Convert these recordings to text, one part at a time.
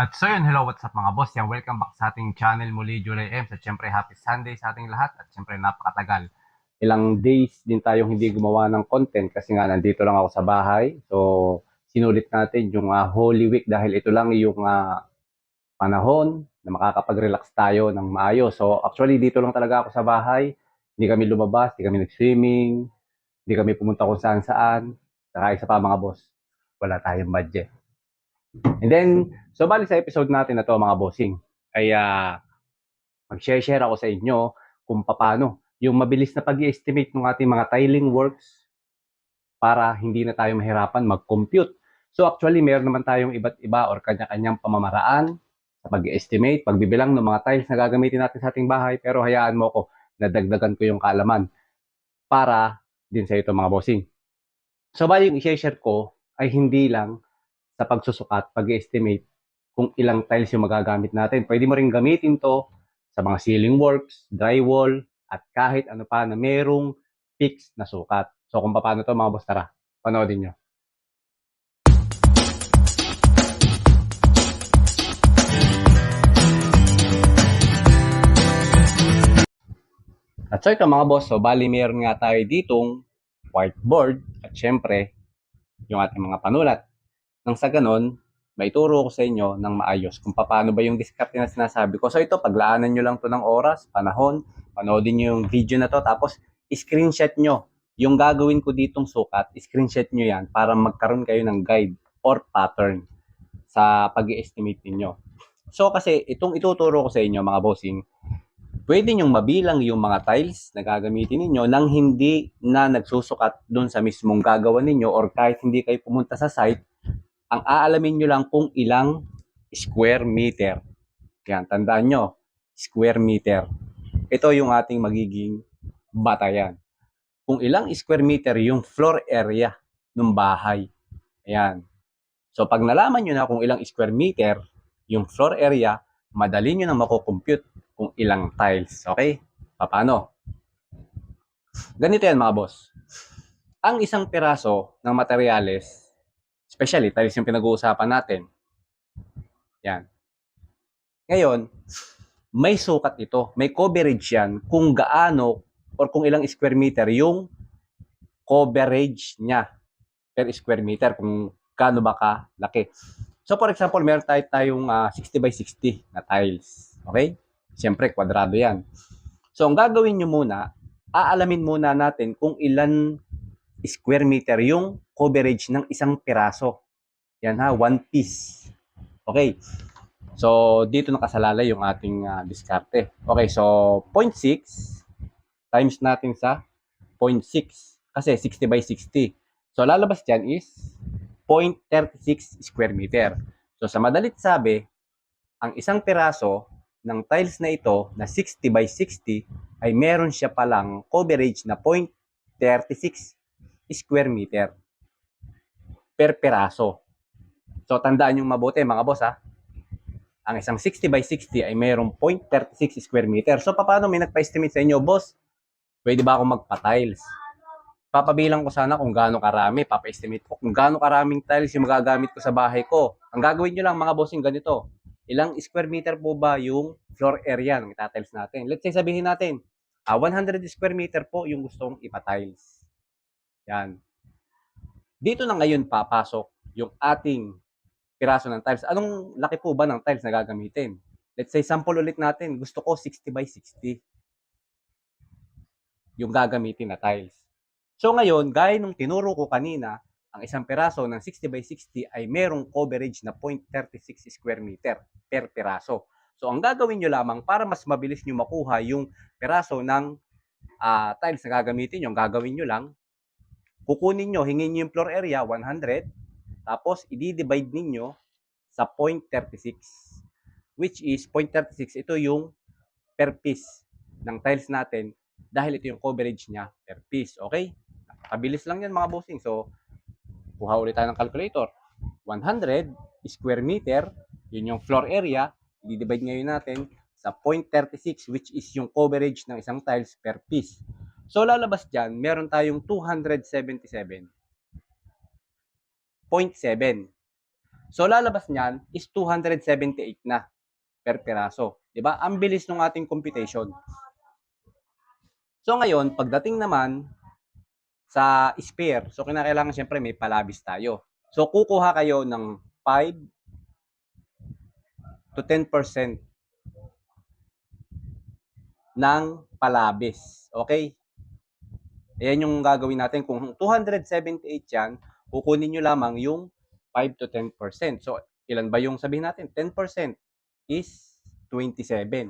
At so yun, hello, what's up mga boss? Yan, welcome back sa ating channel muli, July M. At syempre, happy Sunday sa ating lahat. At syempre, napakatagal. Ilang days din tayong hindi gumawa ng content kasi nga nandito lang ako sa bahay. So, sinulit natin yung ah, Holy Week dahil ito lang yung ah, panahon na makakapag-relax tayo ng maayos. So, actually, dito lang talaga ako sa bahay. Hindi kami lumabas, hindi kami nag-swimming, hindi kami pumunta kung saan-saan. Saka isa pa mga boss, wala tayong budget. And then, so bali sa episode natin na to mga bossing, ay ah, mag-share-share ako sa inyo kung paano yung mabilis na pag estimate ng ating mga tiling works para hindi na tayo mahirapan mag-compute. So actually, meron naman tayong iba't iba or kanya-kanyang pamamaraan sa pag-estimate, pagbibilang ng mga tiles na gagamitin natin sa ating bahay. Pero hayaan mo ko, nadagdagan ko yung kaalaman para din sa ito mga bossing. So bali yung i-share ko ay hindi lang sa pagsusukat, pag-estimate kung ilang tiles yung magagamit natin. Pwede mo rin gamitin to sa mga ceiling works, drywall, at kahit ano pa na merong fixed na sukat. So kung paano to mga boss, tara, panoodin nyo. At so ito mga boss, so bali meron nga tayo ditong whiteboard at syempre yung ating mga panulat. Nang sa ganon, maituro ko sa inyo ng maayos kung paano ba yung diskarte na sinasabi ko. So ito, paglaanan nyo lang to ng oras, panahon, panoodin nyo yung video na to, tapos screenshot nyo yung gagawin ko ditong sukat, screenshot nyo yan para magkaroon kayo ng guide or pattern sa pag estimate ninyo. So kasi itong ituturo ko sa inyo mga bossing, pwede nyong mabilang yung mga tiles na gagamitin ninyo nang hindi na nagsusukat doon sa mismong gagawa ninyo or kahit hindi kayo pumunta sa site, ang aalamin nyo lang kung ilang square meter. Yan, tandaan nyo, square meter. Ito yung ating magiging batayan. Kung ilang square meter yung floor area ng bahay. Ayan. So pag nalaman nyo na kung ilang square meter yung floor area, madali nyo na makukompute kung ilang tiles. Okay? Paano? Ganito yan mga boss. Ang isang piraso ng materyales, especially tiles yung pinag-uusapan natin, yan. Ngayon, may sukat ito. May coverage yan kung gaano or kung ilang square meter yung coverage niya per square meter kung gaano ba ka laki. So for example, meron tayo tayong ah, 60 by 60 na tiles. Okay? Siyempre, kwadrado yan. So, ang gagawin nyo muna, aalamin muna natin kung ilan square meter yung coverage ng isang piraso. Yan ha, one piece. Okay. So, dito nakasalalay yung ating ah, diskarte. Okay, so 0.6 times natin sa 0.6 kasi 60 by 60. So, lalabas dyan is 0.36 square meter. So, sa madalit sabi, ang isang piraso ng tiles na ito na 60 by 60 ay meron siya palang coverage na 0.36 square meter per piraso. So, tandaan yung mabuti mga boss ha. Ang isang 60 by 60 ay merong 0.36 square meter. So, paano may nagpa-estimate sa inyo, boss? Pwede ba ako magpa-tiles? Papabilang ko sana kung gaano karami, papa-estimate ko kung gaano karaming tiles yung magagamit ko sa bahay ko. Ang gagawin nyo lang mga bossing ganito. Ilang square meter po ba yung floor area ng itatiles natin? Let's say sabihin natin, ah 100 square meter po yung gustong ipatiles. Yan. Dito na ngayon papasok yung ating piraso ng tiles. Anong laki po ba ng tiles na gagamitin? Let's say sample ulit natin. Gusto ko 60 by 60 yung gagamitin na tiles. So ngayon, gaya nung tinuro ko kanina, ang isang piraso ng 60 by 60 ay merong coverage na 0.36 square meter per piraso. So ang gagawin nyo lamang para mas mabilis nyo makuha yung piraso ng ah, tiles na gagamitin nyo, ang gagawin nyo lang, kukunin nyo, hingin nyo yung floor area, 100, tapos i-divide ninyo sa 0.36, which is 0.36, ito yung per piece ng tiles natin dahil ito yung coverage niya per piece. Okay? Kabilis lang yan mga bossing. So, kuha ulit tayo ng calculator. 100 square meter, yun yung floor area. I-divide ngayon natin sa 0.36 which is yung coverage ng isang tiles per piece. So, lalabas dyan, meron tayong 277.7. So lalabas niyan is 278 na per piraso. 'Di ba? Ang bilis ng ating computation. So ngayon, pagdating naman sa spare, so kinakailangan siyempre may palabis tayo. So kukuha kayo ng 5 to 10% ng palabis. Okay? Ayan yung gagawin natin. Kung 278 yan, kukunin nyo lamang yung 5 to 10%. So, ilan ba yung sabihin natin? 10% is 27.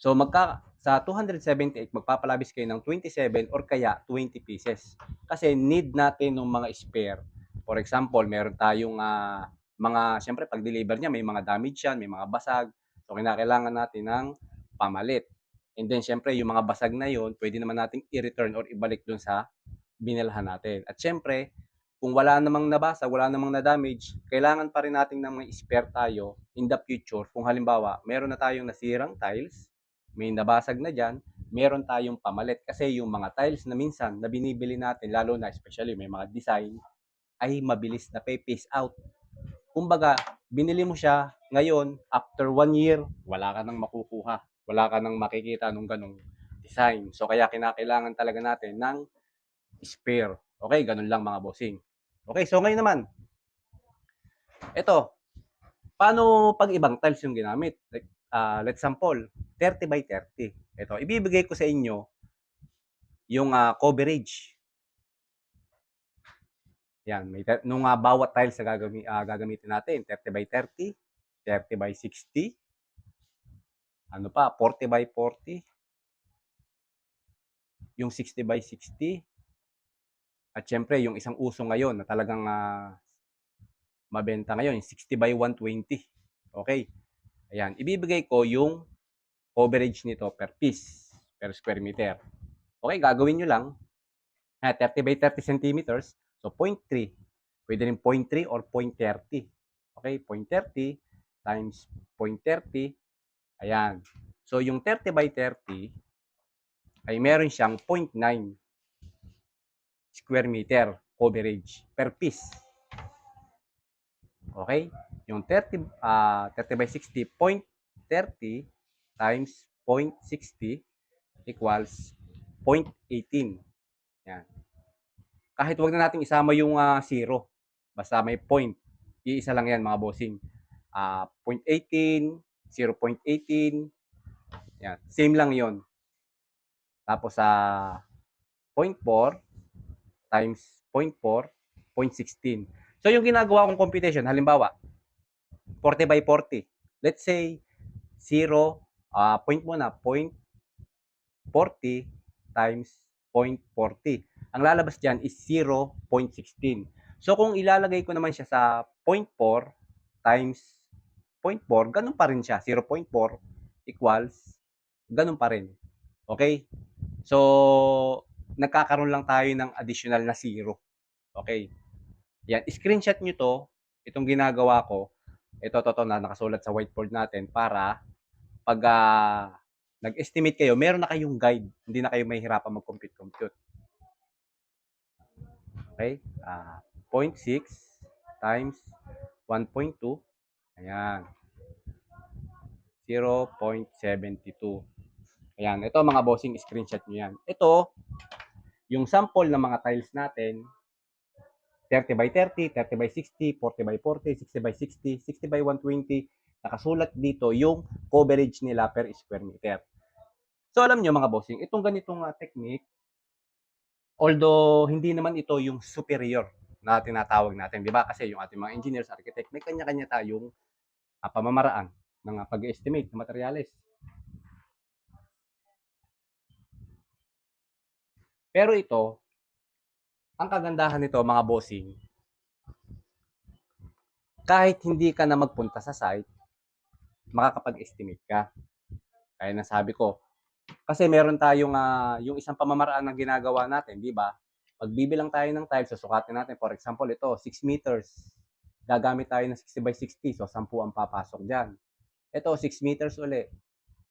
So, magka, sa 278, magpapalabis kayo ng 27 or kaya 20 pieces. Kasi need natin ng mga spare. For example, meron tayong ah, mga, siyempre, pag-deliver niya, may mga damage yan, may mga basag. So, kinakailangan natin ng pamalit. And then, syempre, yung mga basag na yun, pwede naman nating i-return or ibalik dun sa binilhan natin. At syempre, kung wala namang nabasa, wala namang na-damage, kailangan pa rin natin ng mga spare tayo in the future. Kung halimbawa, meron na tayong nasirang tiles, may nabasag na dyan, meron tayong pamalit. Kasi yung mga tiles na minsan na binibili natin, lalo na especially may mga design, ay mabilis na pay-pace out. Kumbaga, binili mo siya ngayon, after one year, wala ka nang makukuha. Wala ka nang makikita nung ganong design. So, kaya kinakailangan talaga natin ng spare. Okay, ganun lang mga bossing. Okay, so ngayon naman, ito, paano pag ibang tiles yung ginamit? Like, uh, let's sample, 30 by 30. Ito, ibibigay ko sa inyo yung uh, coverage. Yan, may nung uh, bawat tiles na gagami, uh, gagamitin natin, 30 by 30, 30 by 60, ano pa, 40 by 40, yung 60 by 60, at syempre, yung isang uso ngayon na talagang uh, mabenta ngayon, 60 by 120. Okay. Ayan, ibibigay ko yung coverage nito per piece, per square meter. Okay, gagawin nyo lang. Ha, 30 by 30 centimeters. So, 0.3. Pwede rin 0.3 or 0.30. Okay, 0.30 times 0.30. Ayan. So, yung 30 by 30 ay meron siyang 0.9 square meter coverage per piece. Okay? Yung 30, uh, 30 by 60, 0.30 times 0.60 equals 0.18. Yan. Kahit wag na natin isama yung uh, zero. Basta may point. Iisa lang yan mga bossing. Uh, 0.18, 0.18. Yan. Same lang yon. Tapos sa uh, 0.4 times 0.4, 0.16. So yung ginagawa kong computation, halimbawa, 40 by 40. Let's say, 0, uh, point muna, 0.40 times 0.40. Ang lalabas dyan is 0.16. So kung ilalagay ko naman siya sa 0.4 times 0.4, ganun pa rin siya. 0.4 equals, ganun pa rin. Okay? So, nagkakaroon lang tayo ng additional na zero. Okay? Yan, screenshot nyo to, itong ginagawa ko, ito, to, to na nakasulat sa whiteboard natin para pag uh, nag-estimate kayo, meron na kayong guide. Hindi na kayo mahihirapan mag-compute-compute. Okay? Uh, 0.6 times 1.2. Ayan. 0.72. Ayan. Ito mga bossing, screenshot nyo yan. Ito, yung sample ng mga tiles natin, 30 by 30, 30 by 60, 40 by 40, 60 by 60, 60 by 120, nakasulat dito yung coverage nila per square meter. So alam nyo mga bossing, itong ganitong uh, technique, although hindi naman ito yung superior na tinatawag natin, di ba? Kasi yung ating mga engineers, architect, may kanya-kanya tayong uh, pamamaraan ng pag-estimate ng materials. Pero ito, ang kagandahan nito mga bossing, kahit hindi ka na magpunta sa site, makakapag-estimate ka. Kaya nasabi ko, kasi meron tayong uh, yung isang pamamaraan na ginagawa natin, di ba? Pagbibilang tayo ng tiles, susukatin natin. For example, ito, 6 meters. Gagamit tayo ng 60 by 60, so 10 ang papasok dyan. Ito, 6 meters uli.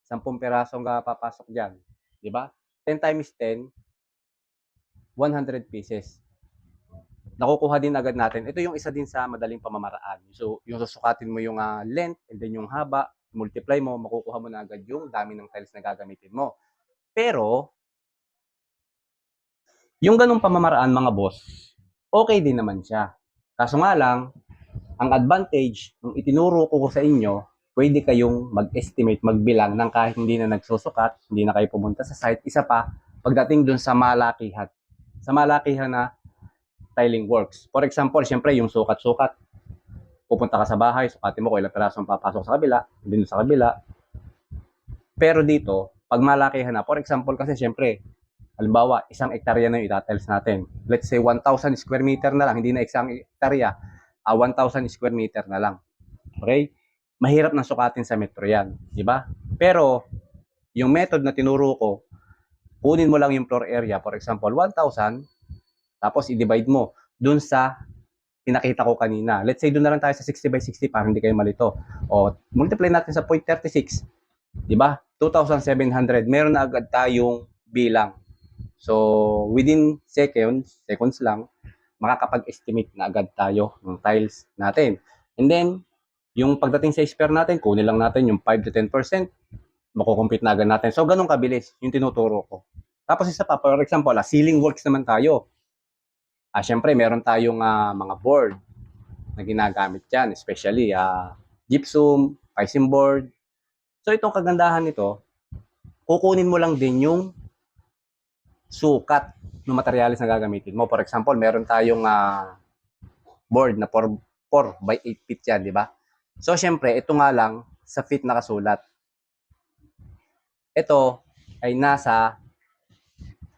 10 perasong papasok dyan. Di ba? 10 times 10, 100 pieces. nakukuha din agad natin. Ito yung isa din sa madaling pamamaraan. So, yung susukatin mo yung ah, length and then yung haba, multiply mo, makukuha mo na agad yung dami ng tiles na gagamitin mo. Pero, yung ganung pamamaraan mga boss, okay din naman siya. Kaso nga lang, ang advantage ng itinuro ko sa inyo, pwede kayong mag-estimate, magbilang ng kahit hindi na nagsusukat, hindi na kayo pumunta sa site. Isa pa, pagdating dun sa malakihan. Sa malakihan na tiling works. For example, syempre yung sukat-sukat. Pupunta ka sa bahay, sukatin mo kung ilang piraso ang papasok sa kabila, din sa kabila. Pero dito, pag malakihan na, for example kasi syempre, halimbawa, isang ektarya na yung itatiles natin. Let's say 1,000 square meter na lang, hindi na isang ektarya, ah 1,000 square meter na lang. Okay? Mahirap na sukatin sa metro yan, di ba? Pero, yung method na tinuro ko, kunin mo lang yung floor area, for example, 1,000, tapos i-divide mo dun sa pinakita ko kanina. Let's say doon na lang tayo sa 60 by 60 para hindi kayo malito. O multiply natin sa 0.36. 'Di ba? 2,700. Meron na agad tayong bilang. So, within seconds, seconds lang, makakapag-estimate na agad tayo ng tiles natin. And then, yung pagdating sa spare natin, kunin lang natin yung 5 to 10%, makukompute na agad natin. So, ganun kabilis yung tinuturo ko. Tapos isa pa, for example, ah, ceiling works naman tayo. Ah, syempre, meron tayong ah, mga board na ginagamit dyan, especially ah, gypsum, pisum board. So, itong kagandahan nito, kukunin mo lang din yung sukat ng materialis na gagamitin mo. For example, meron tayong ah, board na 4, 4 by 8 feet yan, di ba? So, syempre, ito nga lang sa feet nakasulat. Ito ay nasa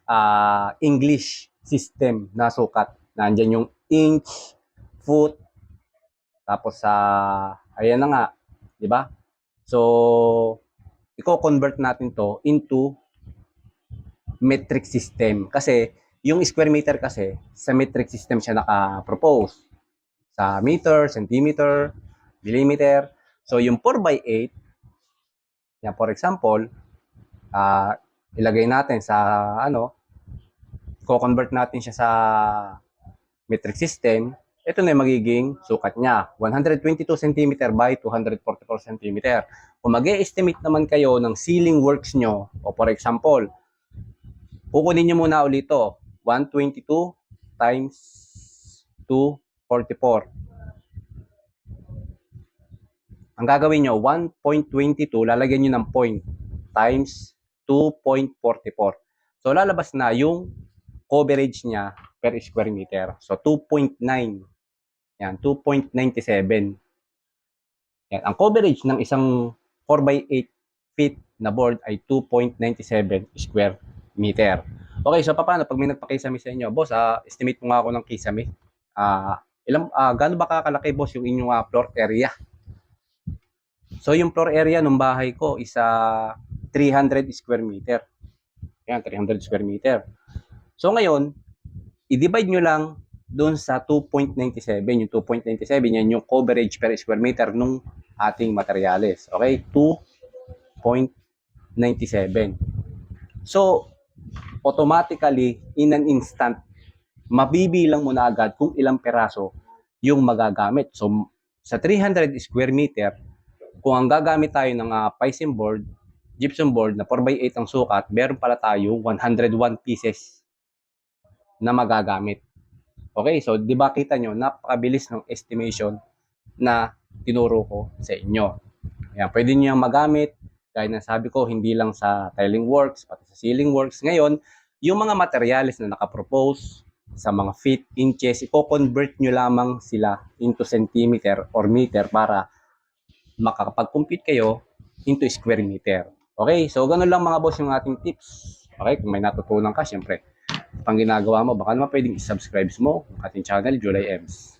ah, English system na sukat. Nandyan yung inch, foot, tapos sa, ayan na nga, di ba? So, i-convert natin to into metric system. Kasi, yung square meter kasi, sa metric system siya naka-propose. Sa meter, centimeter, millimeter. So, yung 4 by 8, yan, for example, ah ilagay natin sa, ano, ko-convert natin siya sa metric system, ito na yung magiging sukat niya. 122 cm by 244 cm. Kung mag estimate naman kayo ng ceiling works nyo, o for example, kukunin nyo muna ulit ito, 122 times 244. Ang gagawin nyo, 1.22, lalagyan nyo ng point times 2.44. So, lalabas na yung coverage niya per square meter. So, 2.9. Yan, 2.97. Yan, ang coverage ng isang 4x8 feet na board ay 2.97 square meter. Okay, so paano pag may nagpa-kisame sa inyo? Boss, ah, estimate mo nga ako ng kisame. Ah, ilang ah, gaano ba kakalaki boss yung inyong ah, floor area? So yung floor area ng bahay ko is ah, 300 square meter. Yan, 300 square meter. So ngayon, i-divide nyo lang doon sa 2.97. Yung 2.97, yan yung coverage per square meter nung ating materials. Okay? 2.97. So, automatically, in an instant, mabibilang mo na agad kung ilang peraso yung magagamit. So, sa 300 square meter, kung ang gagamit tayo ng uh, pisum board, gypsum board na 4x8 ang sukat, meron pala tayo 101 pieces na magagamit. Okay, so di ba kita nyo, napakabilis ng estimation na tinuro ko sa inyo. Ayan, pwede nyo yung magamit, gaya na sabi ko, hindi lang sa tiling works, pati sa ceiling works. Ngayon, yung mga materials na nakapropose sa mga feet, inches, i-convert nyo lamang sila into centimeter or meter para makakapag-compute kayo into square meter. Okay, so ganun lang mga boss yung ating tips. Okay, kung may natutunan ka, syempre, pang ginagawa mo, baka naman pwedeng i-subscribe mo ang ating channel, July Ems.